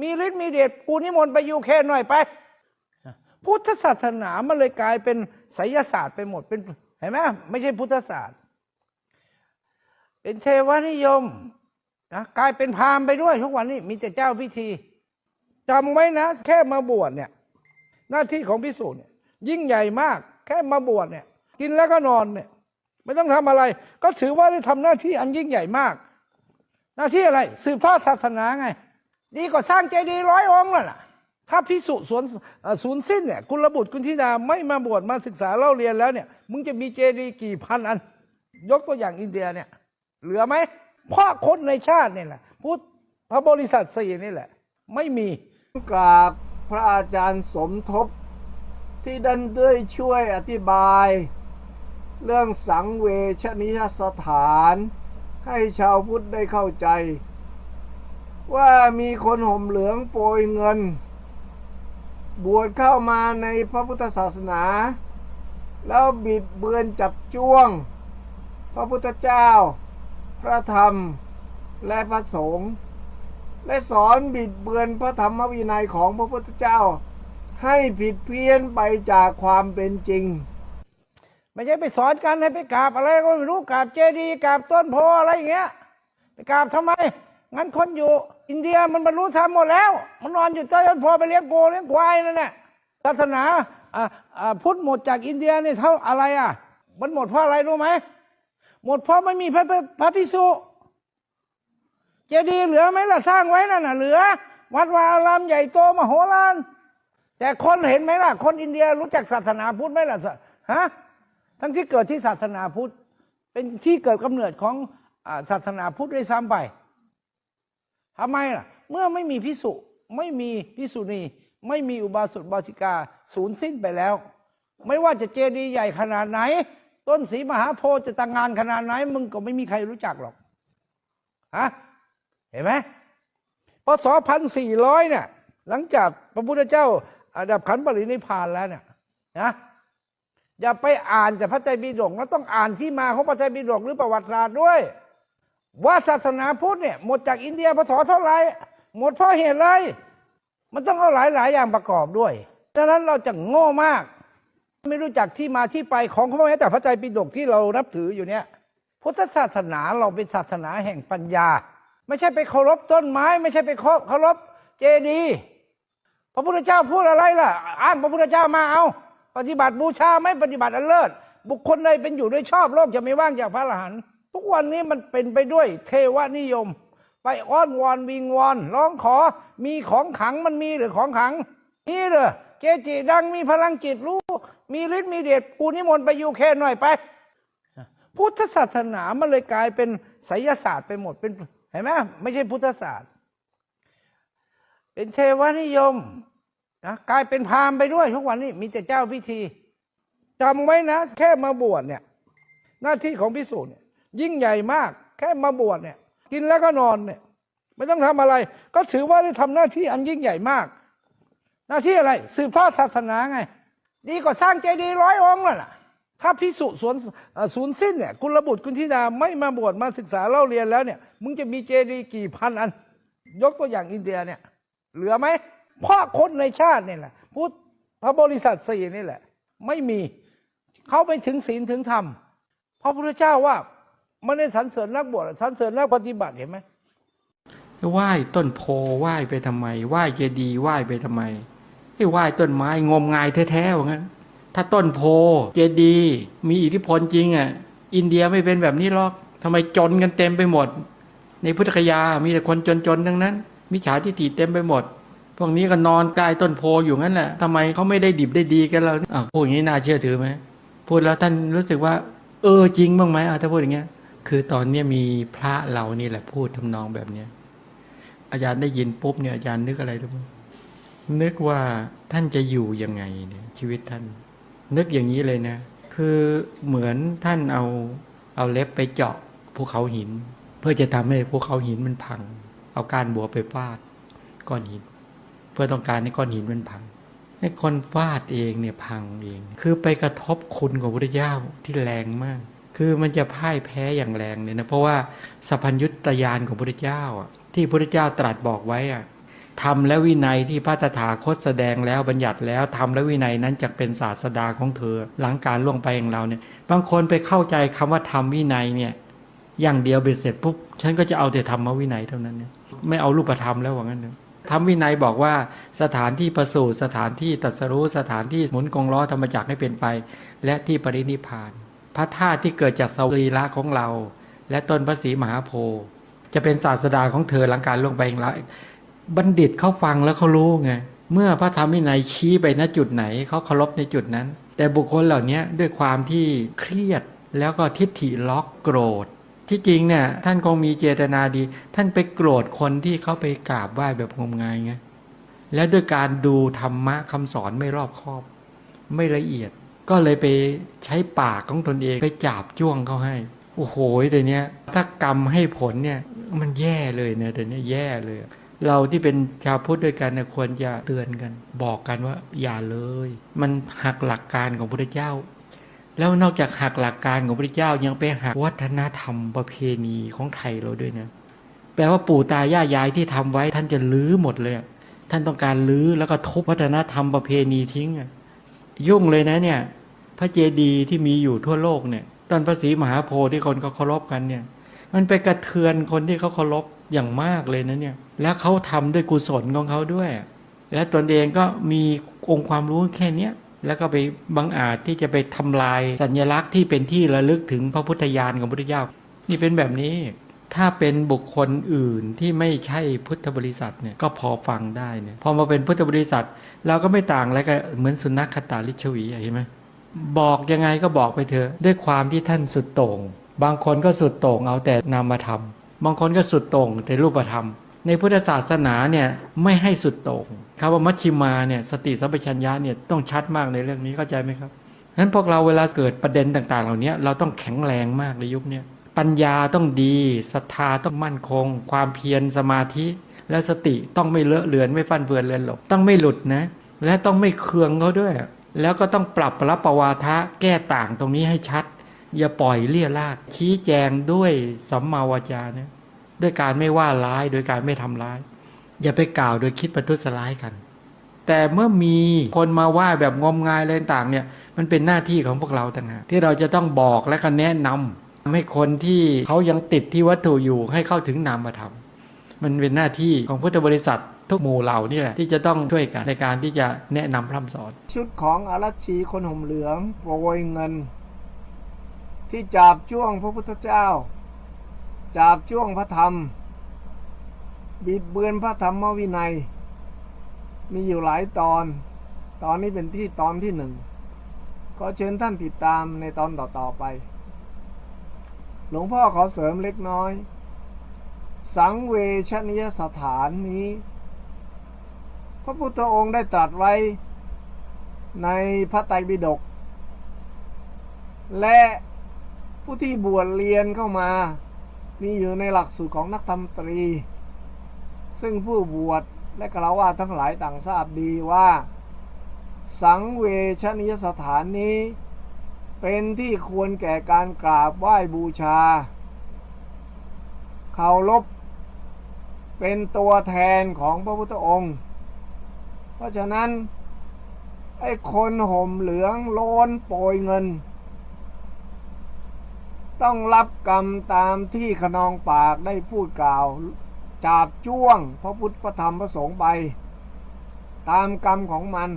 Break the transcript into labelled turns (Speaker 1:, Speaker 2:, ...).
Speaker 1: มีฤทธิ์มีเดชกูนิมนต์ไปยูเคหน่อยไป พุทธศาสนามันเลยกลายเป็นไสยศาสตร์ไปหมดเป็นเห็นไหมไม่ใช่พุทธศาสตร์ เป็นเทวนิยมนะกลายเป็นพราหมณ์ไปด้วย ทุกวันนี้มีแต่เจ้าพิธีจำไว้นะ แค่มาบวชเนี่ย หน้าที่ของพิสูจน์เนี่ย ยิ่งใหญ่มาก แค่มาบวชเนี่ย กินแล้วก็นอนเนี่ย ไม่ต้องทำอะไร ก็ถือว่าได้ทำหน้าที่อันยิ่งใหญ่มาก หน้าที่อะไร สืบทอดศาสนาไง ดีกว่าสร้างเจดีย์ร้อยองค์นั่นน่ะถ้าพิสุสวนศูนย์สิ้นเนี่ยกุลบุตรกุลธิดาไม่มาบวชมาศึกษาเล่าเรียนแล้วเนี่ยมึงจะมีเจดีย์กี่พันอัน ยกตัวอย่างอินเดียเนี่ย เหลือไหมเพราะคนในชาตินี่แหละพุทธพระบริษัทสี่นี่แหละ ไม่มี
Speaker 2: กราบพระอาจารย์สมทบที่ดันด้วยช่วยอธิบาย เรื่องสังเวชนิยสถาน ให้ชาวพุทธได้เข้าใจ ว่ามีคนห่มเหลืองโปรยเงิน บวชเข้ามาในพระพุทธศาสนา แล้วบิดเบือนจับจ้วง พระพุทธเจ้า พระธรรมและพระสงฆ์และสอนบิดเบือนพระธรรมวินัยของพระพุทธเจ้า ให้ผิดเพี้ยนไปจากความเป็นจริง
Speaker 1: ไม่ใช่ไปสอนกันให้ไปกราบอะไรก็ไม่รู้กราบเจดีย์กราบต้นโพอะไรอย่างเงี้ยไปกราบทำไม งั้นคนอยู่ อินเดียมันบรรลุธรรมหมดแล้ว มันนอนอยู่ใต้ต้นโพไปเลี้ยงโกเลี้ยงควายนั่นแหละศาสนาพุทธหมดจากอินเดียนี่เท่าอะไรอะ มันหมดเพราะอะไรรู้ไหมหมดเพราะไม่มีพระพระพิสุเจดีย์เหลือไหมล่ะสร้างไว้นั่นน่ะเหลือ วัดวาอารามใหญ่โตมโหฬารแต่คนเห็นไหมล่ะ คนอินเดียรู้จักศาสนาพุทธไหมล่ะฮะทั้งที่เกิดที่ศาสนาพุทธ เป็นที่เกิดกำเนิดของศาสนาพุทธด้วยซ้ำไป ทำไมล่ะ เมื่อไม่มีพิสุไม่มีพิสุณีไม่มีอุบาสกบาสิกาสูญสิ้นไปแล้ว ไม่ว่าจะเจดีย์ใหญ่ขนาดไหน ต้นสีมหาโพธิ์จะต่างงานขนาดไหน มึงก็ไม่มีใครรู้จักหรอกฮะเห็นไหมพศพันสี่ร้อยเนี่ย หลังจากพระพุทธเจ้าอาดับขันปรินิพพานแล้วเนี่ยนะอย่าไปอ่านแต่พระไตรปิฎกแล้วต้องอ่านที่มาของพระไตรปิฎกหรือประวัติศาสตร์ด้วย ว่าศาสนาพุทธเนี่ยหมดจากอินเดียพศเท่าไหร่หมดเพราะเหตุอะไรมันต้องเอาหลายหลายอย่างประกอบด้วยดังนั้นเราจะโง่มาก ไม่รู้จักที่มาที่ไปของเขาแม้แต่พระไตรปิฎกที่เรานับถืออยู่เนี่ยพุทธศาสนาเราเป็นศาสนาแห่งปัญญา ไม่ใช่ไปเคารพต้นไม้ ไม่ใช่ไปเคารพเจดีย์พระพุทธเจ้าพูดอะไรล่ะ อ้างพระพุทธเจ้ามาเอา ปฏิบัติบูชาไม่ปฏิบัติอันเลิศ บุคคลใดเป็นอยู่ด้วยชอบโลกจะไม่ว่างจากพระอรหันต์ ทุกวันนี้มันเป็นไปด้วยเทวนิยม ไปอ้อนวอนวิงวอนร้องขอมีของขังมันมีหรือของขังมีเหรอเกจิดังมีพลังจิตรู้ มีฤทธิ์มีเดชกูนิมนต์ไปยูเคหน่อยไป พุทธศาสนามันเลยกลายเป็นไสยศาสตร์ไปหมดเป็นเห็นไหมไม่ใช่พุทธศาสตร์ เป็นเทวนิยมนะกลายเป็นพราหมณ์ไปด้วยทุกวันนี้มีแต่เจ้าพิธีจำไว้นะ แค่มาบวชเนี่ย หน้าที่ของพิสูจน์เนี่ย ยิ่งใหญ่มาก แค่มาบวชเนี่ย กินแล้วก็นอนเนี่ย ไม่ต้องทำอะไร ก็ถือว่าได้ทำหน้าที่อันยิ่งใหญ่มาก หน้าที่อะไร สืบทอดศาสนาไง ดีกว่าสร้างเจดีย์ร้อยองค์นั่นะถ้าพิสุสวนศูนย์สิ้นเนี่ยกุลบุตรกุลธิดาไม่มาบวชมาศึกษาเล่าเรียนแล้วเนี่ย มึงจะมีเจดีย์กี่พันอัน ยกตัวอย่างอินเดียเนี่ย เหลือไหมเพราะคนในชาตินี่แหละพุทธพระบริษัทสี่นี่แหละ ไม่มีเขาไปถึงศีลถึงธรรมพระพุทธเจ้าว่า ไม่ได้สรรเสริญนักบวชสรรเสริญนักปฏิบัติเห็นไหม
Speaker 3: ไหว้ต้นโพไหว้ไปทำไมไหว้เจดีย์ไหว้ไปทำไมไอ้ไหว้ต้นไม้งมงายแท้ๆว่างั้น ถ้าต้นโพเจดีย์มีอิทธิพลจริงอะ อินเดียไม่เป็นแบบนี้หรอกทำไมจนกันเต็มไปหมด ในพุทธคยา มีแต่คนจนๆทั้งนั้น มิจฉาทิฏฐิเต็มไปหมด พวกนี้ก็นอนใต้ต้นโพอยู่งั้นแหละทำไมเขาไม่ได้ดิบได้ดีกันเราอะพูดอย่างนี้น่าเชื่อถือไหมพูดแล้วท่านรู้สึกว่า เออจริงบ้างไหมอะถ้าพูดอย่างเงี้ย คือตอนเนี้มีพระเรานี่แหละพูดทำนองแบบเนี้ยอาจารย์ได้ยินปุ๊บเนี่ยอาจารย์นึกอะไรรู้ไหมนึกว่าท่านจะอยู่ยังไงเนี่ยชีวิตท่าน นึกอย่างนี้เลยนะ คือเหมือนท่านเอาเอาเล็บไปเจาะภูเขาหิน เพื่อจะทำให้ภูเขาหินมันพัง เอากานบัวไปฟาดก้อนหิน เพื่อต้องการให้ก้อนหินมันพังให้คนฟาดเองเนี่ยพังเอง คือไปกระทบคุณของพระพุทธเจ้าที่แรงมาก คือมันจะพ่ายแพ้อย่างแรงเลยนะ เพราะว่าสัพพัญญุตยานของพระพุทธเจ้าที่พระพุทธเจ้าตรัสบอกไว้อะธรรมและวินัยที่พระตถาคตแสดงแล้วบัญญัติแล้วธรรมและวินัยนั้นจะเป็นศาสดาของเธอ หลังการล่วงไปของเราเนี่ย บางคนไปเข้าใจคำว่าธรรมวินัยเนี่ย อย่างเดียวเบ็ดเสร็จปุ๊บฉันก็จะเอาแต่ธรรมวินัยเท่านั้นเนี่ยไม่เอารูปธรรมแล้วว่างั้นเนอะธรรมวินัยบอกว่าสถานที่ประสูติสถานที่ตัสรู้สถานที่หมุนกงล้อธรรมจักรให้เป็นไป และที่ปรินิพาน พระธาตุที่เกิดจากสรีระของเรา และต้นพระศรีมหาโพธิ์จะเป็นศาสดาของเธอหลังการล่วงไปของเราบัณฑิตเขาฟังแล้วเขารู้ไงเมื่อพระธรรมวินัยชี้ไปณจุดไหนเขาเคารพในจุดนั้น แต่บุคคลเหล่านี้ด้วยความที่เครียดแล้วก็ทิฏฐิล็อกโกรธ ที่จริงเนี่ยท่านคงมีเจตนาดี ท่านไปโกรธคนที่เขาไปกราบไหว้แบบงมงายไงและด้วยการดูธรรมะคำสอนไม่รอบคอบ ไม่ละเอียด ก็เลยไปใช้ปากของตนเองไปจับจ้วงเขาให้ โอ้โหแต่เนี้ย ถ้ากรรมให้ผลเนี่ยมันแย่เลยเนี่ยแต่เนี้ยแย่เลย เราที่เป็นชาวพุทธด้วยกันเนี่ยควรจะเตือนกัน บอกกันว่าอย่าเลย มันหักหลักการของพระเจ้า แล้วนอกจากหักหลักการของพระเจ้ายังไปหักวัฒนธรรมประเพณีของไทยเราด้วยนะแปลว่าปู่ตายายายที่ทำไว้ท่านจะลื้อหมดเลย ท่านต้องการลื้อแล้วก็ทุบวัฒนธรรมประเพณีทิ้งอะ ยุ่งเลยนะเนี่ย พระเจดีย์ที่มีอยู่ทั่วโลกเนี่ย ตอนพระศรีมหาโพธิ์ที่คนเขาเคารพกันเนี่ย มันไปกระเทือนคนที่เขาเคารพอย่างมากเลยนะเนี่ย แล้วเขาทำด้วยกุศลของเขาด้วย และตนเองก็มีองค์ความรู้แค่เนี้ยแล้วก็ไปบังอาจที่จะไปทำลายสัญลักษณ์ที่เป็นที่ระลึกถึงพระพุทธญาณของพระพุทธเจ้านี่เป็นแบบนี้ ถ้าเป็นบุคคลอื่นที่ไม่ใช่พุทธบริษัทเนี่ยก็พอฟังได้เนี่ยพอมาเป็นพุทธบริษัท เราก็ไม่ต่างอะไรกับเหมือนสุนัขคตาลิชวีอะเห็นไหมบอกยังไงก็บอกไปเถอะด้วยความที่ท่านสุดโต่ง บางคนก็สุดโต่งเอาแต่นามธรรม บางคนก็สุดโต่งแต่รูปธรรม ในพุทธศาสนาเนี่ยไม่ให้สุดโต่งคำว่ามัชชิมาเนี่ยสติสัมปชัญญะเนี่ยต้องชัดมากในเรื่องนี้เข้าใจไหมครับฉะนั้นพวกเราเวลาเกิดประเด็นต่าง ๆ เหล่านี้เราต้องแข็งแรงมากในยุคนี้ ปัญญาต้องดีศรัทธาต้องมั่นคง ความเพียรสมาธิ และสติต้องไม่เลอะเลือนไม่ฟันเฟือนเลือนหลบต้องไม่หลุดนะ และต้องไม่เคืองเขาด้วย แล้วก็ต้องปรับรับประวาทะแก้ต่างตรงนี้ให้ชัด อย่าปล่อยเลี่ยราดชี้แจงด้วยสัมมาวาจาเนี่ยด้วยการไม่ว่าร้ายโดยการไม่ทำร้าย อย่าไปกล่าวโดยคิดประทุษร้ายกัน แต่เมื่อมีคนมาว่าแบบงมงายอะไรต่างเนี่ย มันเป็นหน้าที่ของพวกเราต่างหากที่เราจะต้องบอกและก็แนะนำ ให้คนที่เขายังติดที่วัตถุอยู่ให้เข้าถึงนามธรรมมันเป็นหน้าที่ของพุทธบริษัททุกหมู่เหล่านี่แหละที่จะต้องช่วยกันในการที่จะแนะนำพร่ำสอน
Speaker 2: ชุดของอารัชีคนห่มเหลืองโปรยเงิน ที่จาบจ้วงพระพุทธเจ้า จาบจ้วงพระธรรม บิดเบือนพระธรรมวินัย มีอยู่หลายตอน ตอนนี้เป็นที่ตอนที่หนึ่งก็เชิญท่านติดตามในตอนต่อๆไป หลวงพ่อขอเสริมเล็กน้อย สังเวชนียสถานนี้ พระพุทธองค์ได้ตรัสไว้ในพระไตรปิฎกและผู้ที่บวชเรียนเข้ามา มีอยู่ในหลักสูตรของนักธรรมตรี ซึ่งผู้บวชและกล่าวว่าทั้งหลายต่างทราบดีว่า สังเวชนียสถานนี้ เป็นที่ควรแก่การกราบไหว้บูชาเคารพเป็นตัวแทนของพระพุทธองค์ เพราะฉะนั้น ไอ้คนห่มเหลืองโลนโปรยเงิน ต้องรับกรรมตามที่ขนองปากได้พูดกล่าว จาบจ้วงพระพุทธพระธรรมพระสงฆ์ไป ตามกรรมของมัน